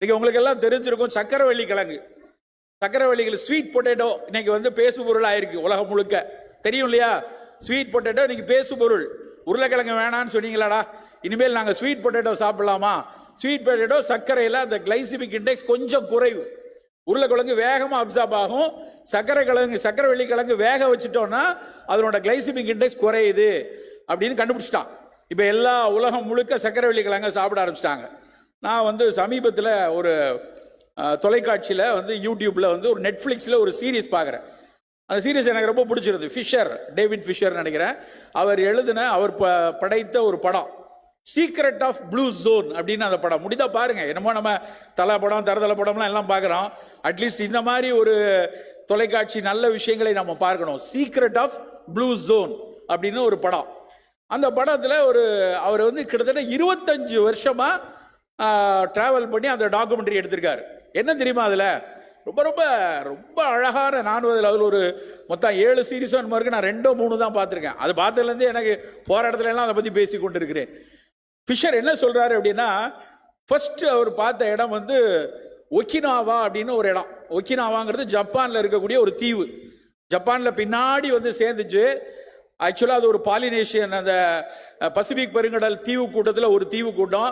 இன்னைக்கு உங்களுக்கு எல்லாம் தெரிஞ்சிருக்கும் சக்கரவள்ளி கிழங்கு. சக்கரவள்ளிகள் ஸ்வீட் பொட்டேட்டோ இன்னைக்கு வந்து பேசு பொருள் ஆயிருக்கு உலகம் முழுக்க. தெரியும் இல்லையா? ஸ்வீட் பொட்டேட்டோ இன்னைக்கு பேசு பொருள் உருளைக்கிழங்கு வேணான்னு சொன்னீங்களாடா. இனிமேல் நாங்கள் ஸ்வீட் பொட்டேட்டோ சாப்பிடலாமா? ஸ்வீட் பொட்டேட்டோ சர்க்கரையில் அந்த கிளைசிமிக் இண்டெக்ஸ் கொஞ்சம் குறைவு. உருளைக்கிழங்கு வேகமாக அப்சார்ப் ஆகும். சர்க்கரை கிழங்கு சக்கரவள்ளி கிழங்கு வேக வச்சுட்டோம்னா அதனோட கிளைசிமிக் இண்டெக்ஸ் குறையுது. அப்படின்னு கண்டுபிடிச்சிட்டான். இப்போ எல்லா உலகம் முழுக்க சக்கரவள்ளி கிழங்கு சாப்பிட ஆரம்பிச்சிட்டாங்க. நான் வந்து சமீபத்தில் ஒரு தொலைக்காட்சியில் வந்து யூடியூப்பில் வந்து ஒரு நெட்ஃப்ளிக்ஸில் ஒரு சீரீஸ் பார்க்குறேன் அந்த சீரீஸ் எனக்கு ரொம்ப பிடிச்சிருது. ஃபிஷர் டேவிட் ஃபிஷர் நினைக்கிறேன். அவர் எழுதின அவர் ப படைத்த ஒரு படம். சீக்ரெட் ஆஃப் ப்ளூ ஜோன் அப்படின்னு அந்த படம். முடிந்தால் பாருங்க. என்னமோ நம்ம தலை படம் தரதலை படம்லாம் எல்லாம் பார்க்குறோம் அட்லீஸ்ட் இந்த மாதிரி ஒரு தொலைக்காட்சி நல்ல விஷயங்களை நம்ம பார்க்கணும். சீக்ரெட் ஆஃப் ப்ளூ ஜோன் அப்படின்னு ஒரு படம். அந்த படத்தில் ஒரு அவர் வந்து கிட்டத்தட்ட இருபத்தஞ்சு வருஷமாக ட்ராவல் பண்ணி அந்த டாக்குமெண்ட்ரி எடுத்திருக்காரு. என்ன தெரியுமா அதில்? ரொம்ப ரொம்ப ரொம்ப அழகான நான் அதில் அதில் ஒரு மொத்தம் ஏழு சீரிஸ் இருக்குது நான் ரெண்டோ மூணு தான் பார்த்துருக்கேன். அது பார்த்ததுலேருந்து எனக்கு போகிற இடத்துல எல்லாம் அதை பற்றி பேசி கொண்டு இருக்கிறேன் ஃபிஷர் என்ன சொல்கிறாரு அப்படின்னா ஃபஸ்ட்டு அவர் பார்த்த இடம் வந்து ஒக்கினாவா அப்படின்னு ஒரு இடம். ஒக்கினாவாங்கிறது ஜப்பானில் இருக்கக்கூடிய ஒரு தீவு. ஜப்பானில் பின்னாடி வந்து சேர்ந்துச்சு. ஆக்சுவலாக அது ஒரு பாலினேஷியன் அந்த பசிபிக் பெருங்கடல் தீவு கூட்டத்தில் ஒரு தீவு கூட்டம்.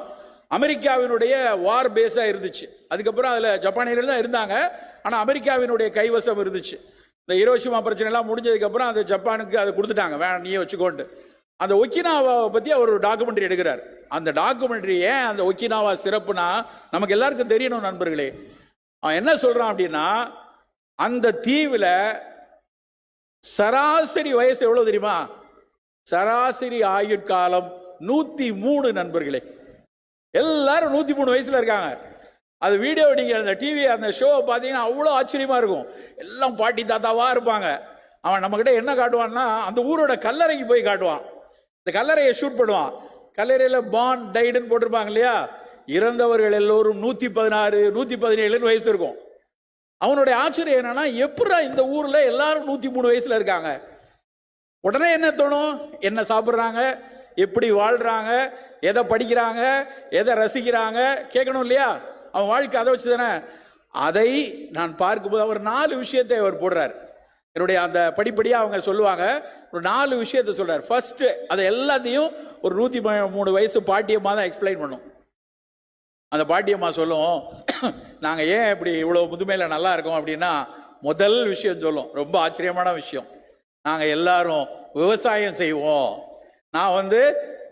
அமெரிக்காவினுடைய வார் பேஸாக இருந்துச்சு. அதுக்கப்புறம் அதில் ஜப்பானியர்கள் தான் இருந்தாங்க. ஆனால் அமெரிக்காவினுடைய கைவசம் இருந்துச்சு. இந்த ஹிரோஷிமா பிரச்சனைலாம் முடிஞ்சதுக்கப்புறம் அந்த ஜப்பானுக்கு அதை கொடுத்துட்டாங்க. வேணாம் நீயே வச்சுக்கோண்டு அந்த ஒக்கினாவாவை பற்றி அவர் ஒரு டாக்குமெண்ட்ரி எடுக்கிறார். அந்த டாக்குமெண்ட்ரி ஏன் அந்த ஒக்கினாவா சிறப்புனா நமக்கு எல்லாருக்கும் தெரியணும் நண்பர்களே. அவன் என்ன சொல்கிறான் அப்படின்னா அந்த தீவில் சராசரி வயசு எவ்வளோ தெரியுமா? சராசரி ஆயுட்காலம் நூற்றி மூணு நண்பர்களே. எல்லாரும் நூற்றி மூணு வயசில் இருக்காங்க. அது வீடியோ நீங்க அந்த டிவி அந்த ஷோவை பார்த்தீங்கன்னா அவ்வளோ ஆச்சரியமா இருக்கும். எல்லாம் பாட்டி தாத்தாவாக இருப்பாங்க. அவன் நம்மக்கிட்ட என்ன காட்டுவான்னா அந்த ஊரோட கல்லறைக்கு போய் காட்டுவான். இந்த கல்லறையை ஷூட் பண்ணுவான். கல்லறையில் பான் டைடுன்னு போட்டிருப்பாங்க இல்லையா? இறந்தவர்கள் எல்லோரும் நூற்றி பதினாறு நூற்றி பதினேழுன்னு வயசு இருக்கும். அவனுடைய ஆச்சரியம் என்னன்னா எப்படா இந்த ஊரில் எல்லாரும் நூற்றி மூணு வயசில் இருக்காங்க? உடனே என்ன தோணும்? என்ன சாப்பிட்றாங்க? எப்படி வாழ்கிறாங்க எதை படிக்கிறாங்க எதை ரசிக்கிறாங்க கேட்கணும் இல்லையா? அவன் வாழ்க்கை அதை வச்சு தானே அதை நான் பார்க்கும்போது அவர் நாலு விஷயத்தை அவர் போடுறார். என்னுடைய அந்த படிப்படியாக அவங்க சொல்லுவாங்க ஒரு நாலு விஷயத்தை சொல்றார். ஃபர்ஸ்ட் அதை எல்லாத்தையும் ஒரு நூற்றி மூணு வயசு பாட்டியமாக தான் எக்ஸ்பிளைன் பண்ணும். அந்த பாட்டியம்மா சொல்லும் நாங்கள் ஏன் இப்படி இவ்வளோ முதுமையில் நல்லா இருக்கோம் அப்படின்னா முதல் விஷயம் சொல்லும். ரொம்ப ஆச்சரியமான விஷயம். நாங்கள் எல்லாரும் விவசாயம் செய்வோம். நான் வந்து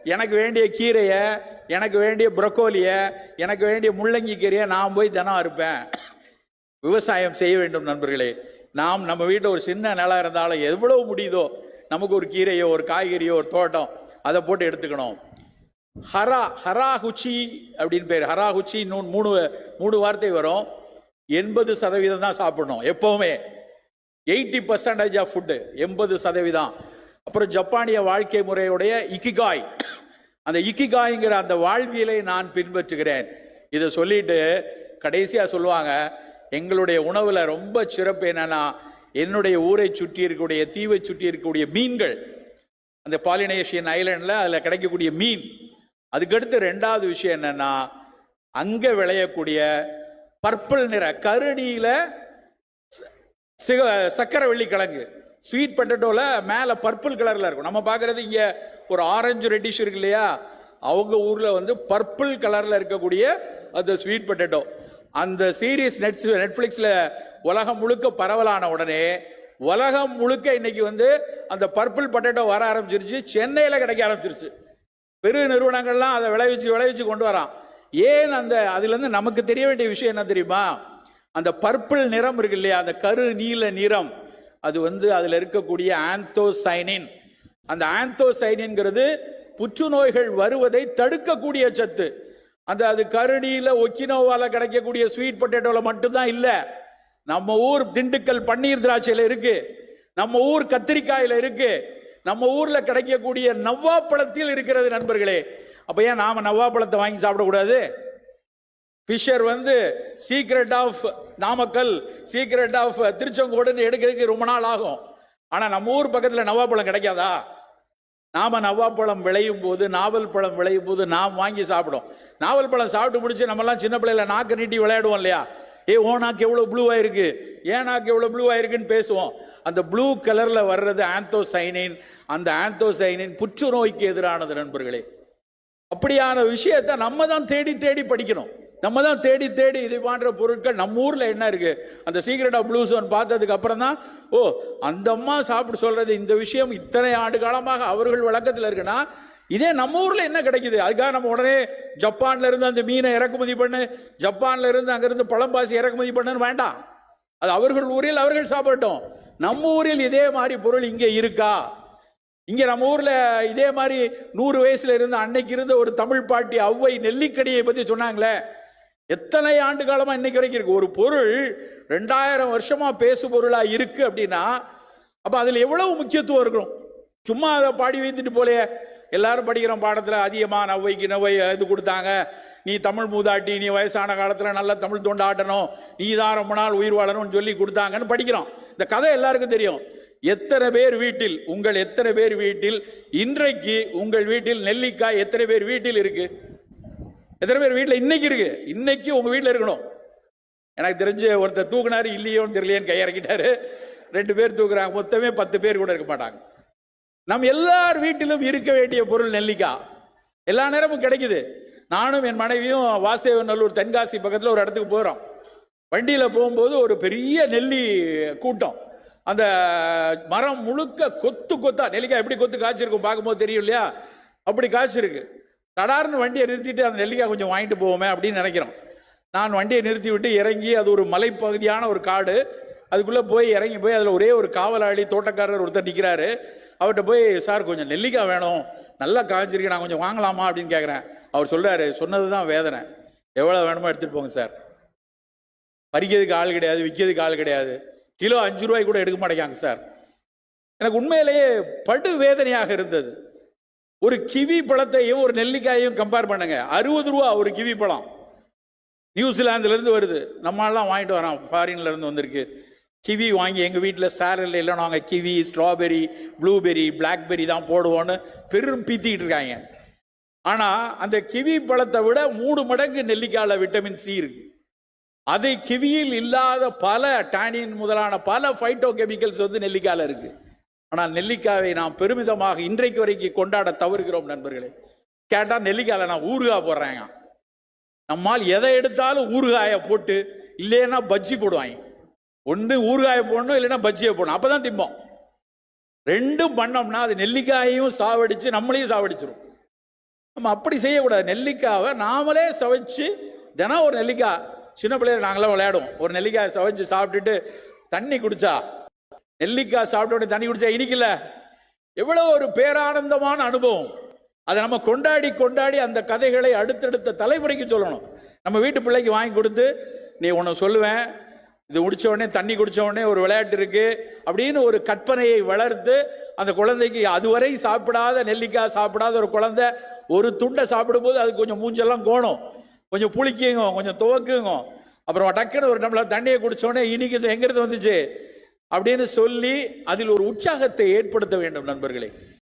எனக்கு வேண்டிய கீரையை எனக்கு வேண்டிய புரக்கோலியை எனக்கு வேண்டிய முள்ளங்கி கீரையை நான் போய் தினம் அறுப்பேன். விவசாயம் செய்ய வேண்டும் நண்பர்களே. நாம் நம்ம வீட்டில் ஒரு சின்ன நிலம் இருந்தாலும் எவ்வளவு முடியுதோ நமக்கு ஒரு கீரையோ ஒரு காய்கறியோ ஒரு தோட்டம் அதை போட்டு எடுத்துக்கணும். ஹரா ஹராகுச்சி அப்படின்னு பேர். ஹராகுச்சி இன்னும் மூணு மூணு வார்த்தை வரும். எண்பது சதவீதம் தான் சாப்பிடணும் எப்போவுமே. எயிட்டி பர்சன்டேஜ் ஆஃப் ஃபுட்டு எண்பது சதவீதம். அப்புறம் ஜப்பானிய வாழ்க்கை முறையுடைய இக்கிகாய். அந்த இக்கிகாய்ங்கிற அந்த வாழ்வியலை நான் பின்பற்றுகிறேன். இதை சொல்லிட்டு கடைசியாக சொல்லுவாங்க எங்களுடைய உணவில் ரொம்ப சிறப்பு என்னன்னா என்னுடைய ஊரை சுற்றி இருக்கக்கூடிய தீவை சுற்றி இருக்கக்கூடிய மீன்கள். அந்த பாலினேஷியன் ஐலண்டில் அதில் கிடைக்கக்கூடிய மீன். அதுக்கடுத்து ரெண்டாவது விஷயம் என்னன்னா அங்கே விளையக்கூடிய பர்பிள் நிற கருணியில் சிக சக்கரை வெள்ளி கிழங்கு. ஸ்வீட் பொட்டேட்டோல மேலே பர்பிள் கலரில் இருக்கும். நம்ம பார்க்குறது இங்கே ஒரு ஆரஞ்சு ரெட்டிஷ் இருக்கு இல்லையா? அவங்க ஊரில் வந்து பர்பிள் கலரில் இருக்கக்கூடிய அந்த ஸ்வீட் பொட்டேட்டோ அந்த சீரீஸ் நெட் நெட்ஃப்ளிக்ஸில் உலகம் முழுக்க பரவலான உடனே உலகம் முழுக்க இன்னைக்கு வந்து அந்த பர்பிள் பொட்டேட்டோ வர ஆரம்பிச்சிருச்சு. சென்னையில் கிடைக்க ஆரம்பிச்சிருச்சு. பெரு நிறுவனங்கள்லாம் அதை விளைவிச்சு விளைவிச்சு கொண்டு வரான். ஏன் அந்த அதுலேருந்து நமக்கு தெரிய வேண்டிய விஷயம் என்ன தெரியுமா? அந்த பர்பிள் நிறம் இருக்கு இல்லையா? அந்த கரு நீல நிறம். அது வந்து அதில் இருக்கக்கூடிய ஆந்தோசைனின். அந்த ஆந்தோசைனின்ங்கிறது புற்றுநோய்கள் வருவதை தடுக்கக்கூடிய சத்து. அந்த அது கருடியில் ஒக்கினோவால கிடைக்கக்கூடிய ஸ்வீட் பொட்டேட்டோவில் மட்டும்தான் இல்லை. நம்ம ஊர் திண்டுக்கல் பன்னீர் திராட்சையில் இருக்கு. நம்ம ஊர் கத்திரிக்காயில் இருக்கு. நம்ம ஊர்ல கிடைக்கக்கூடிய நவ்வாப்பழத்தில் இருக்கிறது நண்பர்களே. அப்ப ஏன் நாம நவ்வாப்பழத்தை வாங்கி சாப்பிடக்கூடாது? ஃபிஷர் வந்து secret of Namakkal secret of திருச்செங்கோடுன்னு எடுக்கிறதுக்கு ரொம்ப நாள் ஆகும். ஆனால் நம்ம ஊர் பக்கத்தில் நவாப்பழம் கிடைக்காதா? நாம நவாப்பழம் விளையும் போது நாவல் பழம் விளையும் போது நாம் வாங்கி சாப்பிடும். நாவல் பழம் சாப்பிட்டு முடிச்சு நம்மலாம் சின்ன பிள்ளையில நாக்கு நீட்டி விளையாடுவோம் இல்லையா? ஏ ஓ நாக்கு எவ்வளோ ப்ளூ ஆயிருக்கு? ஏன் நாக்கு எவ்வளோ ப்ளூ ஆயிருக்குன்னு பேசுவோம். அந்த ப்ளூ கலரில் வர்றது ஆந்தோசைனின் அந்த ஆந்தோசைனின் புற்றுநோய்க்கு எதிரானது நண்பர்களே. அப்படியான விஷயத்தை நம்ம தான் தேடி தேடி படிக்கணும். நம்ம தான் தேடி தேடி இது போன்ற பொருட்கள் நம்ம ஊரில் என்ன இருக்குது அந்த சீக்ரெட் ஆஃப் ப்ளூ சோன் பார்த்ததுக்கு அப்புறம் தான் ஓ அந்த அம்மா சாப்பிட சொல்கிறது இந்த விஷயம் இத்தனை ஆண்டு காலமாக அவர்கள் வழக்கத்தில் இருக்குன்னா இதே நம்ம ஊரில் என்ன கிடைக்குது? அதுக்காக நம்ம உடனே ஜப்பான்ல இருந்து அந்த மீனை இறக்குமதி பண்ணு ஜப்பான்ல இருந்து அங்கிருந்து பழம்பாசி இறக்குமதி பண்ணுன்னு வேண்டாம். அது அவர்கள் ஊரில் அவர்கள் சாப்பிடட்டும். நம்ம ஊரில் இதே மாதிரி பொருள் இங்கே இருக்கா? இங்கே நம்ம ஊரில் இதே மாதிரி நூறு வயசுல இருந்து அன்னைக்கு இருந்த ஒரு தமிழ் பாட்டி ஔவை நெல்லிக்கடியை பற்றி சொன்னாங்களே எத்தனை ஆண்டு காலமா இன்னைக்கு வரைக்கும் இருக்கு? ஒரு பொருள் ரெண்டாயிரம் வருஷமா பேசு பொருளா இருக்கு அப்படின்னா அப்ப அதுல எவ்வளவு முக்கியத்துவம் இருக்கும் சும்மா அதை பாடி வைத்துட்டு போலையே எல்லாரும் படிக்கிறோம் பாடத்துல அதிகமாக நவ்வைக்கு நவ்வை இது கொடுத்தாங்க. நீ தமிழ் மூதாட்டி நீ வயசான காலத்துல நல்ல தமிழ் தொண்டாட்டணும் நீ தான் ரொம்ப நாள் உயிர் வாழணும்னு சொல்லி கொடுத்தாங்கன்னு படிக்கிறோம். இந்த கதை எல்லாருக்கும் தெரியும். எத்தனை பேர் வீட்டில் உங்கள் எத்தனை பேர் வீட்டில் இன்றைக்கு உங்கள் வீட்டில் நெல்லிக்காய் எத்தனை பேர் வீட்டில் இருக்கு? எத்தனை பேர் வீட்டில் இன்னைக்கு இருக்கு? இன்னைக்கு உங்க வீட்டில் இருக்கணும். எனக்கு தெரிஞ்சு ஒருத்தர் தூக்குனாரு இல்லையோன்னு தெரியலையேன்னு கையிறக்கிட்டாரு. ரெண்டு பேர் தூக்குறாங்க. மொத்தமே பத்து பேர் கூட இருக்க மாட்டாங்க. நம் எல்லார் வீட்டிலும் இருக்க வேண்டிய பொருள் நெல்லிக்காய். எல்லா நேரமும் கிடைக்குது. நானும் என் மனைவியும் வாசுதேவநல்லூர் தென்காசி பக்கத்தில் ஒரு இடத்துக்கு போகிறோம் வண்டியில் போகும்போது ஒரு பெரிய நெல்லி கூட்டம். அந்த மரம் முழுக்க கொத்து கொத்தா. நெல்லிக்காய் எப்படி கொத்து காய்ச்சிருக்கும் பார்க்கும்போது தெரியும் இல்லையா? அப்படி காய்ச்சிருக்கு. தடார்னு வண்டியை நிறுத்திட்டு அந்த நெல்லிக்காய் கொஞ்சம் வாங்கிட்டு போவோமே அப்படின்னு நினைக்கிறோம். நான் வண்டியை நிறுத்தி விட்டு இறங்கி அது ஒரு மலைப்பகுதியான ஒரு காடு. அதுக்குள்ளே போய் இறங்கி போய் அதில் ஒரே ஒரு காவலாளி தோட்டக்காரர் ஒருத்தர் நிற்கிறாரு அவர்கிட்ட போய் சார் கொஞ்சம் நெல்லிக்காய் வேணும். நல்லா காய்ச்சிருக்கு. நான் கொஞ்சம் வாங்கலாமா? அப்படின்னு கேட்குறேன் அவர் சொல்கிறாரு சொன்னது தான் வேதனை. எவ்வளோ வேணுமோ எடுத்துகிட்டு போங்க சார். பறிக்கிறதுக்கு ஆள் கிடையாது விற்கிறதுக்கு ஆள் கிடையாது. கிலோ அஞ்சு ரூபாய் கூட எடுக்க மாட்டேங்காங்க சார். எனக்கு உண்மையிலேயே படு வேதனையாக இருந்தது. ஒரு கிவி பழத்தையும் ஒரு நெல்லிக்காயையும் கம்பேர் பண்ணுங்க. அறுபது ரூபா ஒரு கிவி பழம். நியூசிலாந்துல இருந்து வருது. நம்மளாம் வாங்கிட்டு வரோம் ஃபாரின்ல இருந்து வந்திருக்கு. கிவி வாங்கி எங்க வீட்டில் சேலரில் இல்லை நாங்கள் கிவி ஸ்ட்ராபெரி ப்ளூபெரி பிளாக்பெரி தான் போடுவோன்னு பெரும் பீத்திக்கிட்டு இருக்காங்க. ஆனா அந்த கிவி பழத்தை விட மூணு மடங்கு நெல்லிக்காயில் விட்டமின் சி இருக்கு. அதை கிவியில் இல்லாத பல டானின் முதலான பல ஃபைட்டோ கெமிக்கல்ஸ் வந்து நெல்லிக்காயில் இருக்குது ஆனால் நெல்லிக்காயை நாம் பெருமிதமாக இன்றைக்கு வரைக்கும் கொண்டாட தவறுகிறோம் நண்பர்களே. கேட்டால் நெல்லிக்காயில் நான் ஊறுகாய் போடுறேங்க நம்மால் எதை எடுத்தாலும் ஊறுகாயை போட்டு இல்லைன்னா பஜ்ஜி போடுவாங்க. ஒன்று ஊறுகாயை போடணும் இல்லைன்னா பஜ்ஜியை போடணும். அப்பதான் திம்போம். ரெண்டும் பண்ணோம்னா அது நெல்லிக்காயையும் சாவடிச்சு நம்மளையும் சாவடிச்சிடும் நம்ம அப்படி செய்யக்கூடாது. நெல்லிக்காவை நாமளே சவைச்சு தினம் ஒரு நெல்லிக்காய் சின்ன பிள்ளைகள் நாங்களாம் விளையாடுவோம். ஒரு நெல்லிக்காய் சவைச்சு சாப்பிட்டுட்டு தண்ணி குடிச்சா நெல்லிக்காய் சாப்பிட்ட உடனே தண்ணி குடிச்சா இனிக்கல எவ்வளோ ஒரு பேரானந்தமான அனுபவம். அதை நம்ம கொண்டாடி கொண்டாடி அந்த கதைகளை அடுத்தடுத்த தலைமுறைக்கு சொல்லணும். நம்ம வீட்டு பிள்ளைக்கு வாங்கி கொடுத்து நீ உன்னை சொல்லுவேன். இது முடிச்ச உடனே தண்ணி குடிச்ச உடனே ஒரு விளையாட்டு இருக்கு. அப்படின்னு ஒரு கற்பனையை வளர்த்து அந்த குழந்தைக்கு அதுவரை சாப்பிடாத நெல்லிக்காய் சாப்பிடாத ஒரு குழந்தை ஒரு துண்டை சாப்பிடும்போது அது கொஞ்சம் மூஞ்செல்லாம் கோணும். கொஞ்சம் புளிக்குங்க கொஞ்சம் துவக்குங்க. அப்புறம் டக்குன்னு ஒரு நம்மள தண்ணியை குடிச்ச உடனே இனிக்குது எங்கிருந்து வந்துச்சு? அப்படின்னு சொல்லி அதில் ஒரு உற்சாகத்தை ஏற்படுத்த வேண்டும் நண்பர்களே.